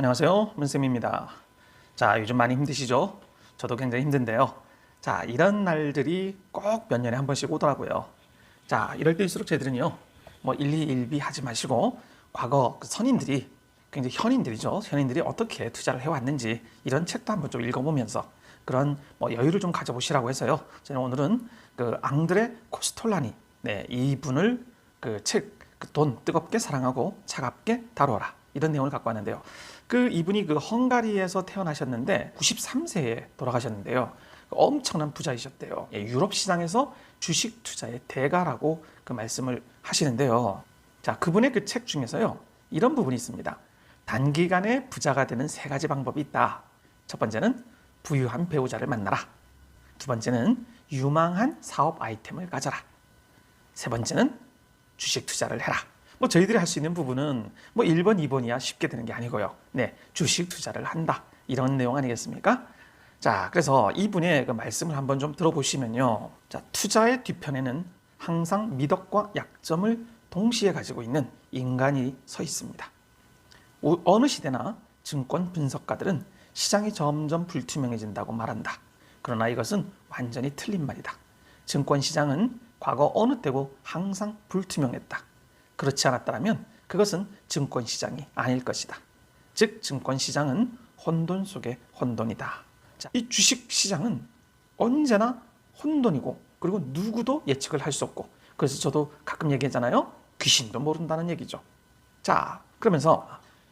안녕하세요. 문쌤입니다. 자, 요즘 많이 힘드시죠? 저도 굉장히 힘든데요. 자, 이런 날들이 꼭 몇 년에 한 번씩 오더라고요. 자, 이럴 때일수록 저희들은요, 뭐 일희일비 하지 마시고, 과거 그 선인들이, 굉장히 현인들이죠. 현인들이 어떻게 투자를 해왔는지, 이런 책도 한번 좀 읽어보면서, 그런 뭐 여유를 좀 가져보시라고 해서요. 저는 오늘은 그 앙드레 코스톨라니, 네, 이분을 그 책, 그 돈 뜨겁게 사랑하고 차갑게 다뤄라. 이런 내용을 갖고 왔는데요. 그 이분이 그 헝가리에서 태어나셨는데 93세에 돌아가셨는데요. 엄청난 부자이셨대요. 예, 유럽 시장에서 주식 투자의 대가라고 그 말씀을 하시는데요. 자, 그분의 그 책 중에서요. 이런 부분이 있습니다. 단기간에 부자가 되는 세 가지 방법이 있다. 첫 번째는 부유한 배우자를 만나라. 두 번째는 유망한 사업 아이템을 가져라. 세 번째는 주식 투자를 해라. 뭐 저희들이 할 수 있는 부분은 뭐 1번, 2번이야 쉽게 되는 게 아니고요. 네, 주식 투자를 한다. 이런 내용 아니겠습니까? 자, 그래서 이분의 그 말씀을 한번 좀 들어보시면요. 자, 투자의 뒤편에는 항상 미덕과 약점을 동시에 가지고 있는 인간이 서 있습니다. 오- 어느 시대나 증권 분석가들은 시장이 점점 불투명해진다고 말한다. 그러나 이것은 완전히 틀린 말이다. 증권 시장은 과거 어느 때고 항상 불투명했다. 그렇지 않았다면 그것은 증권 시장이 아닐 것이다. 즉 증권 시장은 혼돈 속의 혼돈이다. 자, 이 주식 시장은 언제나 혼돈이고 그리고 누구도 예측을 할 수 없고 그래서 저도 가끔 얘기하잖아요. 귀신도 모른다는 얘기죠. 자, 그러면서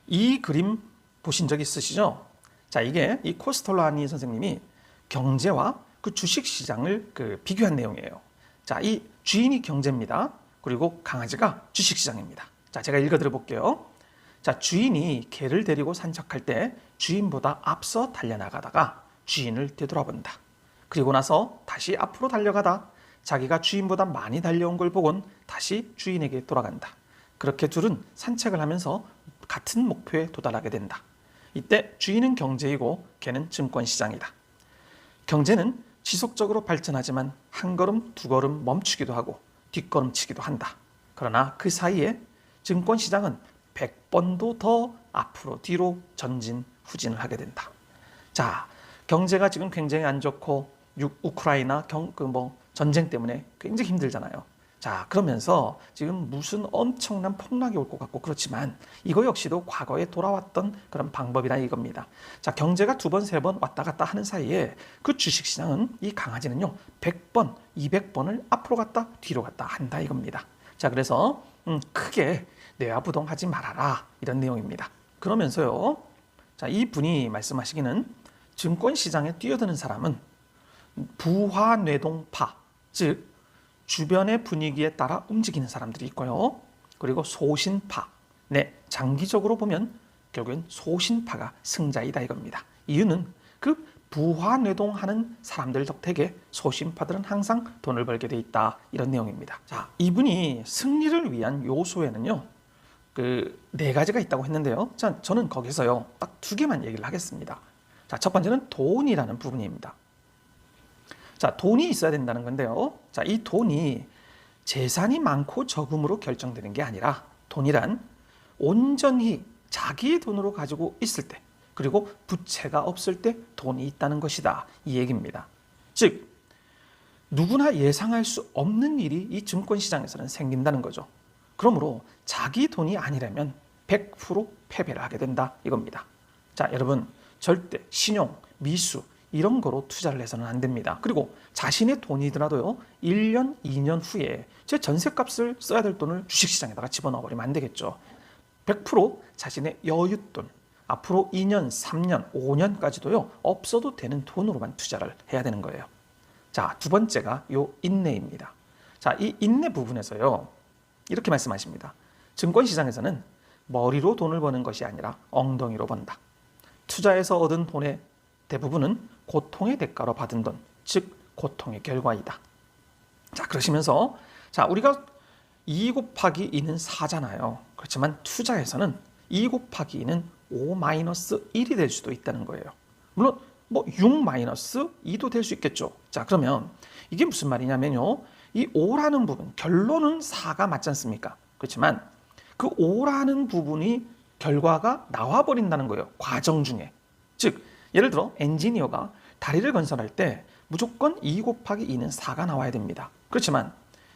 이 그림 보신 적 있으시죠? 자, 이게 이 코스톨라니 선생님이 경제와 그 주식 시장을 그 비교한 내용이에요. 자, 이 주인이 경제입니다. 그리고 강아지가 주식 시장입니다. 자, 제가 읽어 드려 볼게요. 자, 주인이 개를 데리고 산책할 때 주인보다 앞서 달려나가다가 주인을 되돌아본다. 그리고 나서 다시 앞으로 달려가다 자기가 주인보다 많이 달려온 걸 보곤 다시 주인에게 돌아간다. 그렇게 둘은 산책을 하면서 같은 목표에 도달하게 된다. 이때 주인은 경제이고 개는 증권 시장이다. 경제는 지속적으로 발전하지만 한 걸음 두 걸음 멈추기도 하고 뒷걸음치기도 한다. 그러나 그 사이에 증권 시장은 100번도 더 앞으로 뒤로 전진 후진을 하게 된다. 자, 경제가 지금 굉장히 안 좋고 유- 우크라이나 경 그 뭐 전쟁 때문에 굉장히 힘들잖아요. 자, 그러면서 지금 무슨 엄청난 폭락이 올 것 같고 그렇지만 이거 역시도 과거에 돌아왔던 그런 방법이라 이겁니다. 자, 경제가 두 번, 세 번 왔다 갔다 하는 사이에 그 주식 시장은 이 강아지는요, 100번, 200번을 앞으로 갔다 뒤로 갔다 한다 이겁니다. 자, 그래서 음, 크게 뇌화부동 하지 말아라 이런 내용입니다. 그러면서요, 자, 이 분이 말씀하시기는 증권 시장에 뛰어드는 사람은 부화뇌동파, 즉 주변의 분위기에 따라 움직이는 사람들이 있고요. 그리고 소신파. 네, 장기적으로 보면 결국엔 소신파가 승자이다 이겁니다. 이유는 그 부화 뇌동하는 사람들 덕택에 소신파들은 항상 돈을 벌게 돼 있다 이런 내용입니다. 자, 이분이 승리를 위한 요소에는요. 그 네 가지가 있다고 했는데요. 자, 저는 거기서요. 딱 두 개만 얘기를 하겠습니다. 자, 첫 번째는 돈이라는 부분입니다. 자, 돈이 있어야 된다는 건데요. 자, 이 돈이 재산이 많고 적음으로 결정되는 게 아니라 돈이란 온전히 자기의 돈으로 가지고 있을 때 그리고 부채가 없을 때 돈이 있다는 것이다. 이 얘기입니다. 즉 누구나 예상할 수 없는 일이 이 증권 시장에서는 생긴다는 거죠. 그러므로 자기 돈이 아니라면 100% 패배를 하게 된다 이겁니다. 자, 여러분 절대 신용, 미수 이런 거로 투자를 해서는 안 됩니다. 그리고 자신의 돈이더라도요. 1년, 2년 후에 제 전세값을 써야 될 돈을 주식시장에다가 집어넣어 버리면 안 되겠죠. 100% 자신의 여윳돈 앞으로 2년, 3년, 5년까지도요. 없어도 되는 돈으로만 투자를 해야 되는 거예요. 자, 두 번째가 요 인내입니다. 자, 이 인내 부분에서요. 이렇게 말씀하십니다. 증권 시장에서는 머리로 돈을 버는 것이 아니라 엉덩이로 번다. 투자에서 얻은 돈의 대부분은 고통의 대가로 받은 돈, 즉 고통의 결과이다. 자, 그러시면서 자, 우리가 2 곱하기 2는 4잖아요. 그렇지만 투자에서는 2 곱하기 2는 5 마이너스 1이 될 수도 있다는 거예요. 물론 뭐6 마이너스 2도 될 수 있겠죠. 자, 그러면 이게 무슨 말이냐면요. 이 5라는 부분, 결론은 4가 맞지 않습니까? 그렇지만 그 5라는 부분이 결과가 나와 버린다는 거예요. 과정 중에. 즉 예를 들어 엔지니어가 다리를 건설할 때 무조건 2 곱하기 2는 4가 나와야 됩니다. 그렇지만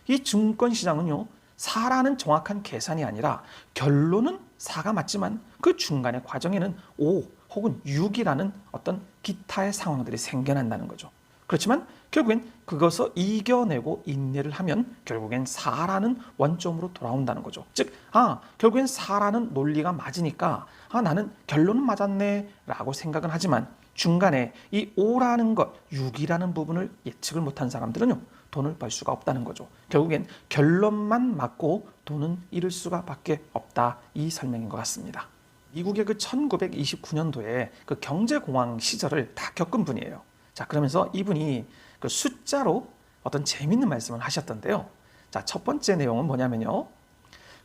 이 증권 시장은요. 4라는 정확한 계산이 아니라 결론은 4가 맞지만 그 중간의 과정에는 5 혹은 6이라는 어떤 기타의 상황들이 생겨난다는 거죠. 그렇지만 결국엔 그것을 이겨내고 인내를 하면 결국엔 4라는 원점으로 돌아온다는 거죠. 즉, 아, 결국엔 4라는 논리가 맞으니까 아, 나는 결론은 맞았네 라고 생각은 하지만 중간에 이 5라는 것, 6이라는 부분을 예측을 못한 사람들은요. 돈을 벌 수가 없다는 거죠. 결국엔 결론만 맞고 돈은 잃을 수가 밖에 없다. 이 설명인 것 같습니다. 미국의 그 1929년도에 그 경제공황 시절을 다 겪은 분이에요. 자, 그러면서 이분이 그 숫자로 어떤 재밌는 말씀을 하셨던데요. 자, 첫 번째 내용은 뭐냐면요.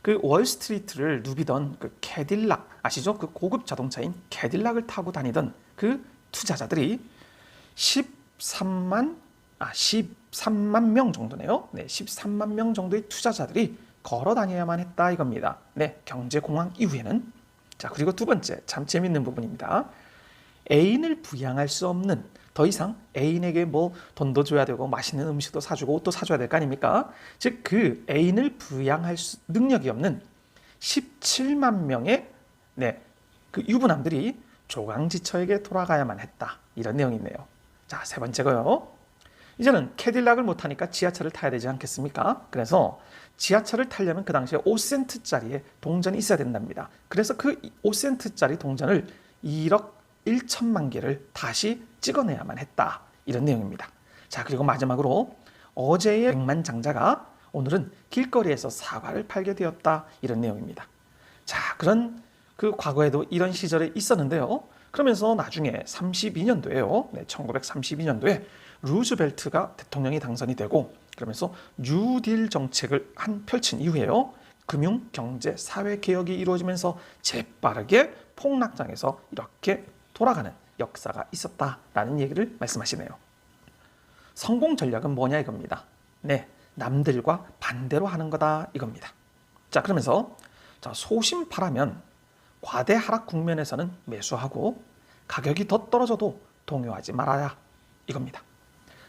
그 월스트리트를 누비던 그 캐딜락 아시죠? 그 고급 자동차인 캐딜락을 타고 다니던 그 투자자들이 13만 아 13만 명 정도네요. 네, 13만 명 정도의 투자자들이 걸어 다녀야만 했다 이겁니다. 네, 경제 공황 이후에는 자, 그리고 두 번째 참 재밌는 부분입니다. 애인을 부양할 수 없는 더 이상 애인에게 뭐 돈도 줘야 되고 맛있는 음식도 사주고 옷도 사줘야 될 거 아닙니까? 즉 그 애인을 부양할 수, 능력이 없는 17만 명의 네, 그 유부남들이 조강지처에게 돌아가야만 했다. 이런 내용이네요. 자, 세 번째고요. 이제는 캐딜락을 못 타니까 지하철을 타야 되지 않겠습니까? 그래서 지하철을 타려면 그 당시에 5센트짜리의 동전이 있어야 된답니다. 그래서 그 5센트짜리 동전을 1억 1천만 개를 다시 찍어내야만 했다. 이런 내용입니다. 자, 그리고 마지막으로 어제의 백만장자가 오늘은 길거리에서 사과를 팔게 되었다. 이런 내용입니다. 자, 그런 그 과거에도 이런 시절이 있었는데요. 그러면서 나중에 32년도에요. 네, 1932년도에 루즈벨트가 대통령이 당선이 되고 그러면서 뉴딜 정책을 한 펼친 이후에요. 금융, 경제, 사회 개혁이 이루어지면서 재빠르게 폭락장에서 이렇게 돌아가는 역사가 있었다라는 얘기를 말씀하시네요. 성공 전략은 뭐냐 이겁니다. 네, 남들과 반대로 하는 거다 이겁니다. 자, 그러면서 자, 소심파라면 과대 하락 국면에서는 매수하고 가격이 더 떨어져도 동요하지 말아야 이겁니다.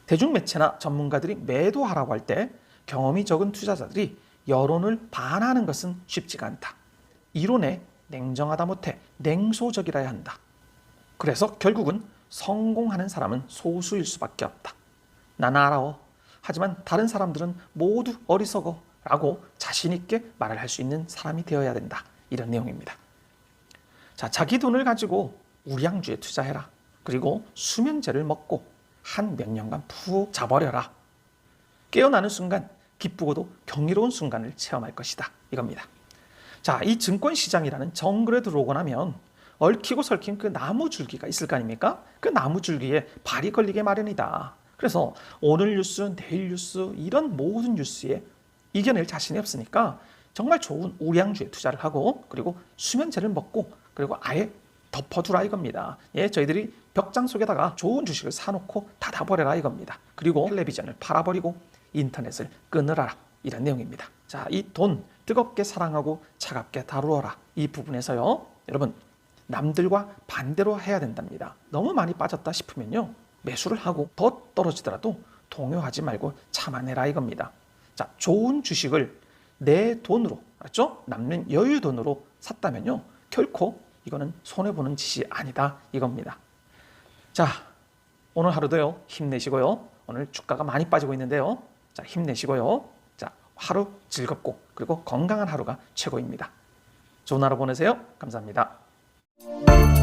대중매체나 전문가들이 매도하라고 할 때 경험이 적은 투자자들이 여론을 반하는 것은 쉽지가 않다. 이론에 냉정하다 못해 냉소적이라야 한다. 그래서 결국은 성공하는 사람은 소수일 수밖에 없다. 나는 알아. 하지만 다른 사람들은 모두 어리석어. 라고 자신있게 말을 할 수 있는 사람이 되어야 된다. 이런 내용입니다. 자, 자기 돈을 가지고 우량주에 투자해라. 그리고 수면제를 먹고 한 몇 년간 푹 자버려라. 깨어나는 순간 기쁘고도 경이로운 순간을 체험할 것이다. 이겁니다. 자, 이 증권 시장이라는 정글에 들어오고 나면 얽히고 설킨 그 나무 줄기가 있을 거 아닙니까? 그 나무 줄기에 발이 걸리게 마련이다. 그래서 오늘 뉴스, 내일 뉴스 이런 모든 뉴스에 이겨낼 자신이 없으니까 정말 좋은 우량주에 투자를 하고 그리고 수면제를 먹고 그리고 아예 덮어두라 이겁니다. 예, 저희들이 벽장 속에다가 좋은 주식을 사놓고 닫아버려라 이겁니다. 그리고 텔레비전을 팔아버리고 인터넷을 끊으라 이런 내용입니다. 자, 이 돈 뜨겁게 사랑하고 차갑게 다루어라 이 부분에서요. 여러분 남들과 반대로 해야 된답니다. 너무 많이 빠졌다 싶으면요. 매수를 하고 더 떨어지더라도 동요하지 말고 참아내라 이겁니다. 자, 좋은 주식을 내 돈으로, 알았죠? 남는 여유 돈으로 샀다면요. 결코 이거는 손해보는 짓이 아니다 이겁니다. 자, 오늘 하루도요. 힘내시고요. 오늘 주가가 많이 빠지고 있는데요. 자, 힘내시고요. 자, 하루 즐겁고 그리고 건강한 하루가 최고입니다. 좋은 하루 보내세요. 감사합니다. Bye.